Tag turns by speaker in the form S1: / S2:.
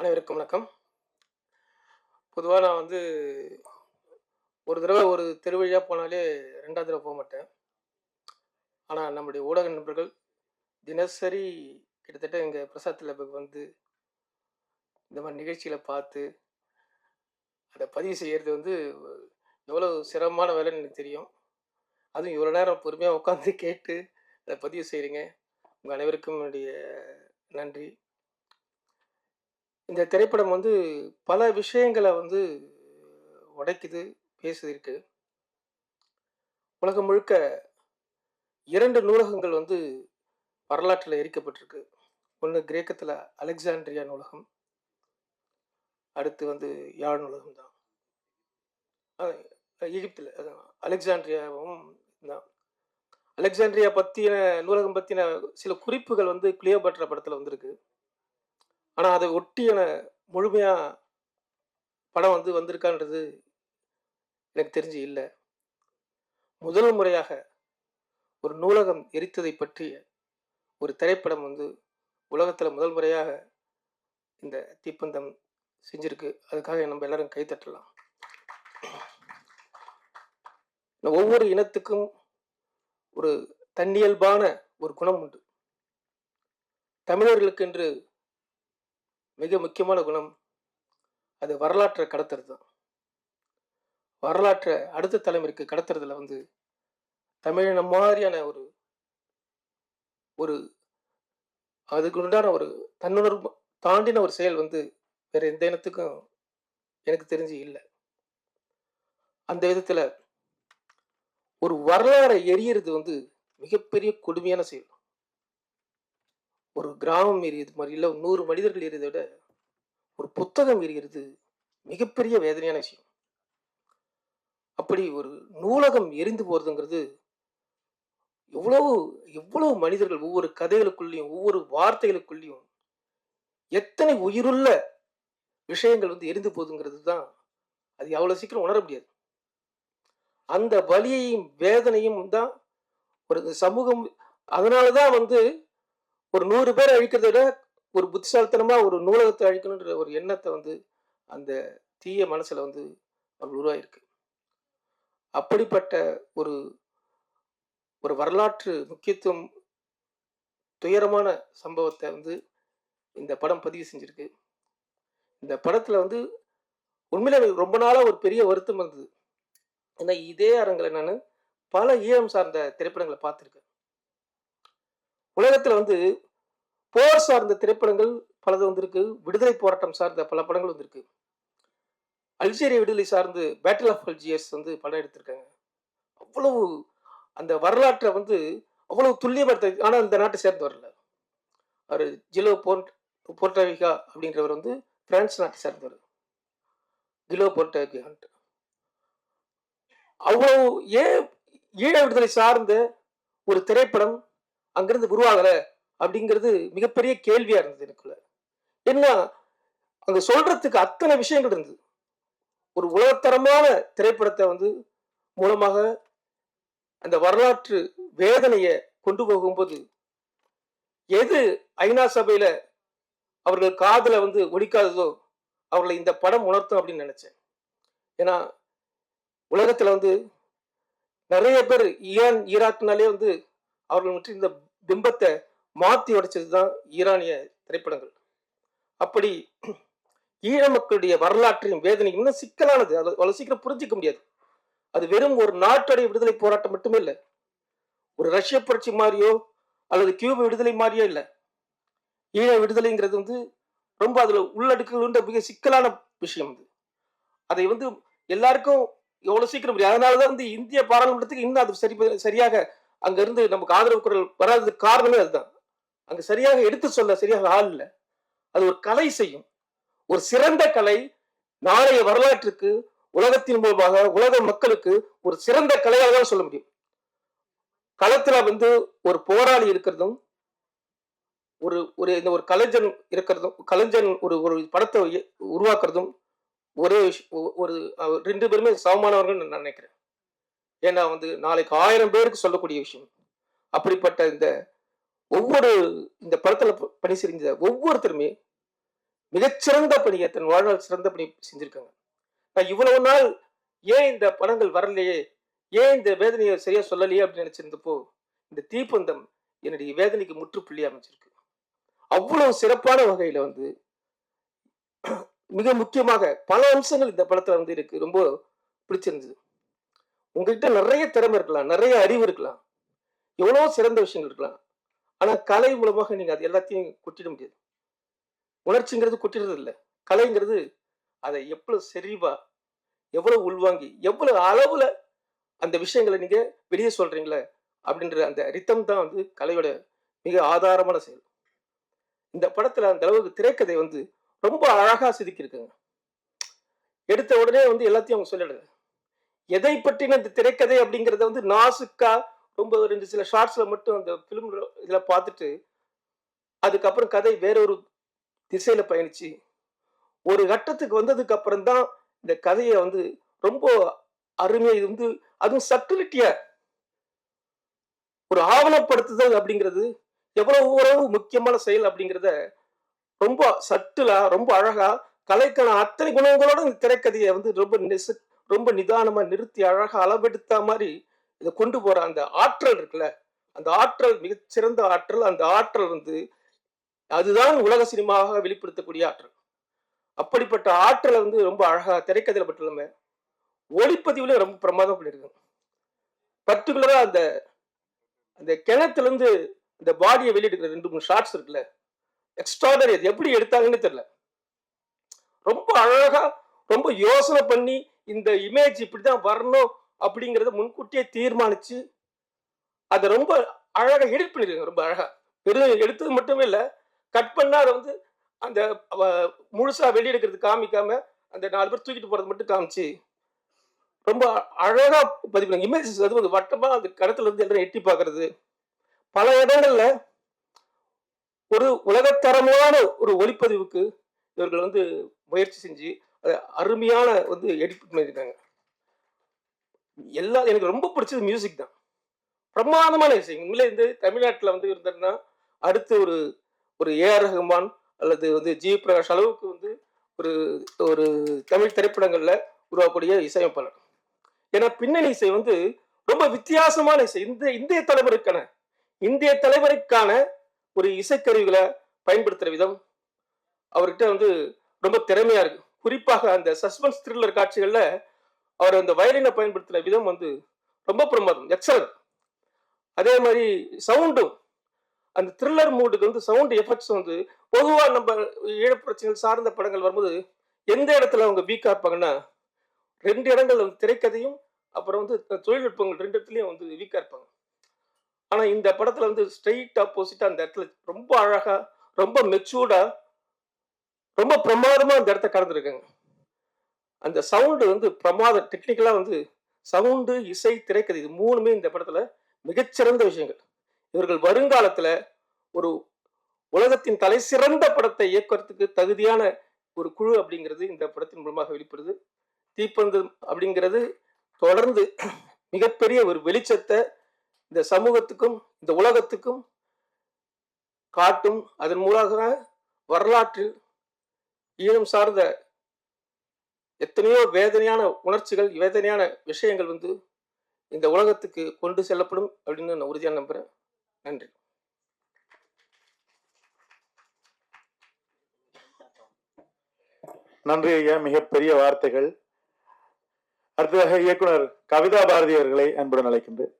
S1: அனைவருக்கும் வணக்கம். பொதுவாக நான் வந்து ஒரு தடவை ஒரு தெரு வழியாக போனாலே ரெண்டாவது தடவை போக மாட்டேன். ஆனால் நம்முடைய ஊடக நண்பர்கள் தினசரி கிட்டத்தட்ட எங்கள் பிரசாத்தில் வந்து இந்த மாதிரி நிகழ்ச்சிகளை பார்த்து அதை பதிவு செய்கிறது வந்து எவ்வளோ சிரமமான வேலைன்னு எனக்கு தெரியும். அதுவும் இவ்வளோ நேரம் பொறுமையாக உட்காந்து கேட்டு அதை பதிவு செய்கிறீங்க உங்கள் அனைவருக்கும் என்னுடைய நன்றி. இந்த திரைப்படம் வந்து பல விஷயங்களை வந்து உடைக்குது பேசுதிருக்கு உலகம் முழுக்க இரண்டு நூலகங்கள் வந்து வரலாற்றில் எரிக்கப்பட்டிருக்கு. ஒன்று கிரேக்கத்தில் அலெக்சாண்ட்ரியா நூலகம் அடுத்து வந்து யாழ் நூலகம் தான். எகிப்தில் அலெக்சாண்ட்ரியாவும் தான். அலெக்சாண்ட்ரியா பற்றின நூலகம் பற்றின சில குறிப்புகள் வந்து கிளியோபட்ரா படத்தில் வந்திருக்கு. ஆனால் அதை ஒட்டியான முழுமையாக படம் வந்து வந்திருக்கான்றது எனக்கு தெரிஞ்சு இல்லை. முதல் முறையாக ஒரு நூலகம் எரித்ததை பற்றிய ஒரு திரைப்படம் வந்து உலகத்தில் முதல் முறையாக இந்த தீப்பந்தம் செஞ்சிருக்கு. அதுக்காக நம்ம எல்லாரும் கைத்தட்டலாம் ஒவ்வொரு இனத்துக்கும் ஒரு தன்னியல்பான ஒரு குணம் உண்டு. தமிழர்களுக்கு என்று மிக முக்கியமான குணம் அது வரலாற்றை கடத்துறது தான். வரலாற்றை அடுத்த தலைமுறைக்கு கடத்துறதுல வந்து தமிழின மாதிரியான ஒரு ஒரு அதுக்கு உண்டான ஒரு தன்னுணர்வு தாண்டின ஒரு செயல் வந்து வேற எந்த இனத்துக்கும் எனக்கு தெரிஞ்சு இல்லை. அந்த விதத்தில் ஒரு வரலாறை எரியறது வந்து மிகப்பெரிய கொடுமையான செயல். ஒரு கிராமம் எரியுது மாதிரி இல்லை நூறு மனிதர்கள் எரியதை விட ஒரு புத்தகம் எரிகிறது மிகப்பெரிய வேதனையான விஷயம். அப்படி ஒரு நூலகம் எரிந்து போகிறதுங்கிறது எவ்வளவு எவ்வளவு மனிதர்கள் ஒவ்வொரு கதைகளுக்குள்ளேயும் ஒவ்வொரு வார்த்தைகளுக்குள்ளேயும் எத்தனை உயிருள்ள விஷயங்கள் வந்து எரிந்து போகுதுங்கிறது தான் அது அவ்வளோ சீக்கிரம் உணர முடியாது. அந்த வலியையும் வேதனையும் தான் ஒரு சமூகம் அதனாலதான் வந்து ஒரு நூறு பேர் அழிக்கிறத விட ஒரு புத்திசாலித்தனமா ஒரு நூலகத்தை அழிக்கணுன்ற ஒரு எண்ணத்தை வந்து அந்த தீய மனசுல வந்து அவள் உருவாயிருக்கு. அப்படிப்பட்ட ஒரு ஒரு வரலாற்று முக்கியத்துவம் துயரமான சம்பவத்தை வந்து இந்த படம் பதிவு செஞ்சிருக்கு. இந்த படத்துல வந்து உண்மையில எனக்கு ரொம்ப நாளா ஒரு பெரிய வருத்தம் இருந்தது. ஏன்னா இதே அரங்கில் நான் பல ஈழம் சார்ந்த திரைப்படங்களை பார்த்துருக்கேன். உலகத்தில் வந்து போர் சார்ந்த திரைப்படங்கள் பலது வந்திருக்கு விடுதலை போராட்டம் சார்ந்த பல படங்கள் வந்திருக்கு. அல்ஜீரிய விடுதலை சார்ந்து பேட்டில் ஆஃப் அல்ஜியர்ஸ் வந்து படம் எடுத்திருக்காங்க. அவ்வளவு அந்த வரலாற்றை வந்து அவ்வளவு துல்லியமாக ஆனால் ஆனா இந்த நாட்டை சேர்ந்து வரல அவர் ஜிலோ போர்ட் போர்டாவிகா அப்படின்றவர் வந்து பிரான்ஸ் நாட்டை சேர்ந்தவர். ஜிலோ போர்டாவிகான்ட்டு அவ்வளவு ஏன் ஈழ விடுதலை சார்ந்த ஒரு திரைப்படம் அங்கிருந்து உருவாகல அப்படிங்கிறது மிகப்பெரிய கேள்வியா இருந்தது எனக்குள்ள. ஏன்னா அங்க சொல்றதுக்கு அத்தனை விஷயங்கள் இருந்தது. ஒரு உலகத்தரமான திரைப்படத்தை வந்து மூலமாக அந்த வரலாற்று வேதனையை கொண்டு போகும்போது எது ஐநா சபையில அவர்கள் காதல வந்து ஒழிக்காததோ அவர்களை இந்த படம் உணர்த்தும் அப்படின்னு நினைச்சேன். ஏன்னா உலகத்துல வந்து நிறைய பேர் ஈரான் ஈராக்னாலே வந்து அவர்கள் மட்டும் இந்த பிம்பத்தை மாற்றி உடைச்சது தான் ஈரானிய திரைப்படங்கள். அப்படி ஈழ மக்களுடைய வரலாற்றையும் வேதனையும் இன்னும் சிக்கலானது. அது அவ்வளோ சீக்கிரம் புரிஞ்சிக்க முடியாது. அது வெறும் ஒரு நாட்டுடைய விடுதலை போராட்டம் மட்டுமே இல்லை. ஒரு ரஷ்ய புரட்சி மாதிரியோ அல்லது கியூப விடுதலை மாதிரியோ இல்லை. ஈழ விடுதலைங்கிறது வந்து ரொம்ப அதில் உள்ளடுக்குகின்ற மிக சிக்கலான விஷயம் அது. அதை வந்து எல்லாருக்கும் எவ்வளோ சீக்கிரம் முடியும் அதனாலதான் வந்து இந்திய பாராளுமன்றத்துக்கு இன்னும் அது சரி சரியாக அங்க இருந்து நமக்கு ஆதரவு குரல் வராததுக்கு காரணமே அதுதான். அங்க சரியாக எடுத்து சொல்ல சரியாக ஆள் இல்லை. அது ஒரு கலை செய்யும். ஒரு சிறந்த கலை நாளைய வரலாற்றுக்கு உலகத்தின் மூலமாக உலக மக்களுக்கு ஒரு சிறந்த கலையாக தான் சொல்ல முடியும். களத்துல வந்து ஒரு போராளி இருக்கிறதும் ஒரு ஒரு இந்த ஒரு கலைஞன் இருக்கிறதும் கலைஞன் ஒரு ஒரு படத்தை உருவாக்குறதும் ஒரே ஒரு ரெண்டு பேருமே சமமானவர்கள் நான் நினைக்கிறேன். ஏன்னா வந்து நாளைக்கு ஆயிரம் பேருக்கு சொல்லக்கூடிய விஷயம். அப்படிப்பட்ட இந்த ஒவ்வொரு இந்த படத்துல பணி செஞ்ச ஒவ்வொருத்தருமே மிகச்சிறந்த பணியை தன் வாழ்நாள் சிறந்த பணி செஞ்சிருக்காங்க. நான் இவ்வளவு நாள் ஏன் இந்த படங்கள் வரலையே? ஏன் இந்த வேதனையை சரியா சொல்லலையே அப்படின்னு நினைச்சிருந்தப்போ இந்த தீப்பந்தம் என்னுடைய வேதனைக்கு முற்றுப்புள்ளி அமைச்சிருக்கு அவ்வளவு சிறப்பான வகையில வந்து மிக முக்கியமாக பல அம்சங்கள் இந்த படத்துல வந்து எனக்கு ரொம்ப பிடிச்சிருந்தது. உங்கள்கிட்ட நிறைய திறமை இருக்கலாம் நிறைய அறிவு இருக்கலாம். எவ்வளோ சிறந்த விஷயங்கள் இருக்கலாம். ஆனால் கலை மூலமாக நீங்கள் அது எல்லாத்தையும் கொட்டிட முடியாது. உணர்ச்சிங்கிறது கொட்டிடுறது இல்லை. கலைங்கிறது அதை எவ்வளோ செறிவா எவ்வளோ உள்வாங்கி எவ்வளோ அளவில் அந்த விஷயங்களை நீங்கள் வெளியே சொல்கிறீங்களே அப்படின்ற அந்த ரித்தம் தான் வந்து கலையோட மிக ஆதாரமான செயல். இந்த படத்தில் அந்த அளவுக்கு திரைக்கதை வந்து ரொம்ப அழகாக செதுக்கியிருக்குங்க எடுத்த உடனே வந்து எல்லாத்தையும் அவங்க சொல்லிடுங்க எதை பற்றின இந்த திரைக்கதை அப்படிங்கிறத வந்து நாசுக்கா ரொம்ப ரெண்டு சில ஷார்ட்ஸ்ல மட்டும் அந்த பிலிம் இதில் பார்த்துட்டு அதுக்கப்புறம் கதை வேற ஒரு திசையில பயணிச்சு ஒரு கட்டத்துக்கு வந்ததுக்கு அப்புறம் தான் இந்த கதையை வந்து ரொம்ப அருமையா இது வந்து அதுவும் சட்டிலிட்டியா ஒரு ஆவணப்படுத்துதல் அப்படிங்கிறது எவ்வளவு உறவு முக்கியமான செயல் அப்படிங்கிறத ரொம்ப சட்டிலா ரொம்ப அழகா கலைக்கான அத்தனை குணங்களோட இந்த திரைக்கதையை வந்து ரொம்ப நெசு ரொம்ப நிதானமா நிறுத்தி அழகா அளவெடுத்த மாதிரி இதை கொண்டு போற அந்த ஆற்றல் இருக்குல்ல அந்த ஆற்றல் மிகச்சிறந்த ஆற்றல் அந்த ஆற்றல் வந்து அதுதான் உலக சினிமாவாக வெளிப்படுத்தக்கூடிய ஆற்றல். அப்படிப்பட்ட ஆற்றலை வந்து ரொம்ப அழகா திரைக்கதில் மட்டும் இல்லாம ஒளிப்பதிவுல ரொம்ப பிரமாதம் பண்ணியிருக்காங்க. பர்டிகுலரா அந்த அந்த கிணத்துலேருந்து இந்த பாடியை வெளியெடுக்கிற ரெண்டு மூணு ஷார்ட்ஸ் இருக்குல்ல எக்ஸ்ட்ராடனரி அது எப்படி எடுத்தாங்கன்னு தெரியல. ரொம்ப அழகா ரொம்ப யோசனை பண்ணி இந்த இமேஜ் இப்படிதான் வரணும் அப்படிங்கறத முன்கூட்டியே தீர்மானிச்சு அதை ரொம்ப அழகா எடிட் பண்ணிருக்காங்க ரொம்ப அழகா. வெறும் எடுத்தது மட்டுமே இல்ல கட் பண்ணா அதை வந்து அந்த முழுசா வெளியெடுக்கிறது காமிக்காம அந்த நாலு பேர் தூக்கிட்டு போறது மட்டும் காமிச்சு ரொம்ப அழகா பதிவு இமேஜஸ் அது வந்து வட்டமா அந்த கடத்துல இருந்து எல்லாம் எட்டி பாக்குறது. பல இடங்கள்ல ஒரு உலகத்தரமான ஒரு ஒளிப்பதிவுக்கு இவர்கள் வந்து முயற்சி செஞ்சு அதை அருமையான வந்து எடிட் பண்ணியிருக்காங்க. எல்லா எனக்கு ரொம்ப பிடிச்சது மியூசிக் தான். பிரமாதமான இசை. உண்மையிலே வந்து தமிழ்நாட்டில் வந்து இருந்ததுன்னா அடுத்து ஒரு ஒரு ஏஆர் ரஹ்மான் அல்லது வந்து ஜி பிரகாஷ் அளவுக்கு வந்து ஒரு ஒரு தமிழ் திரைப்படங்களில் உருவாக்கக்கூடிய இசையமைப்பாளர். ஏன்னா பின்னணி இசை வந்து ரொம்ப வித்தியாசமான இசை. இந்த இந்திய தலைவருக்கான இந்திய தலைவருக்கான ஒரு இசைக்கருவிகளை பயன்படுத்துகிற விதம் அவர்கிட்ட வந்து ரொம்ப திறமையாக இருக்கு. குறிப்பாக அந்த சஸ்பென்ஸ் த்ரில்லர் காட்சிகளில் அவர் அந்த வயலினை பயன்படுத்தின விதம் வந்து ரொம்ப பிரமாதம். எக்ஸலன்ட் அதே மாதிரி சவுண்டும் அந்த த்ரில்லர் மூடுக்கு வந்து சவுண்ட் எஃபெக்ட்ஸ் வந்து பொதுவாக நம்ம ஈழப்பிரச்சனைகள் சார்ந்த படங்கள் வரும்போது எந்த இடத்துல அவங்க வீக்காக இருப்பாங்கன்னா ரெண்டு இடங்கள் வந்து திரைக்கதையும் அப்புறம் வந்து தொழில்நுட்பங்கள் ரெண்டு இடத்துலையும் வந்து வீக்காக இருப்பாங்க. ஆனால் இந்த படத்தில் வந்து ஸ்ட்ரெயிட் ஆப்போசிட்டாக அந்த இடத்துல ரொம்ப அழகாக ரொம்ப மெச்சூர்டாக ரொம்ப பிரமாதமா அந்த இடத்த கடந்திருக்காங்க. அந்த சவுண்டு வந்து பிரமாத டெக்னிக்கலா வந்து சவுண்டு இசை திரைக்கதை இது மூணுமே இந்த படத்துல மிகச்சிறந்த விஷயங்கள். இவர்கள் வருங்காலத்துல ஒரு உலகத்தின் தலை சிறந்த படத்தை இயக்குறதுக்கு தகுதியான ஒரு குழு அப்படிங்கிறது இந்த படத்தின் மூலமாக வெளிப்படுது. தீப்பந்து அப்படிங்கிறது தொடர்ந்து மிகப்பெரிய ஒரு வெளிச்சத்தை இந்த சமூகத்துக்கும் இந்த உலகத்துக்கும் காட்டும். அதன் மூலமாக வரலாற்றில் ஈழம் சார்ந்த எத்தனையோ வேதனையான உணர்ச்சிகள் வேதனையான விஷயங்கள் வந்து இந்த உலகத்துக்கு கொண்டு செல்லப்படும் அப்படின்னு நான் உறுதியாக நம்புகிறேன் நன்றி.
S2: நன்றி ஐயா. மிகப்பெரிய வார்த்தைகள். அடுத்ததாக இயக்குனர் கவிதா பாரதி அவர்களை அன்புடன் அழைக்கின்றேன்.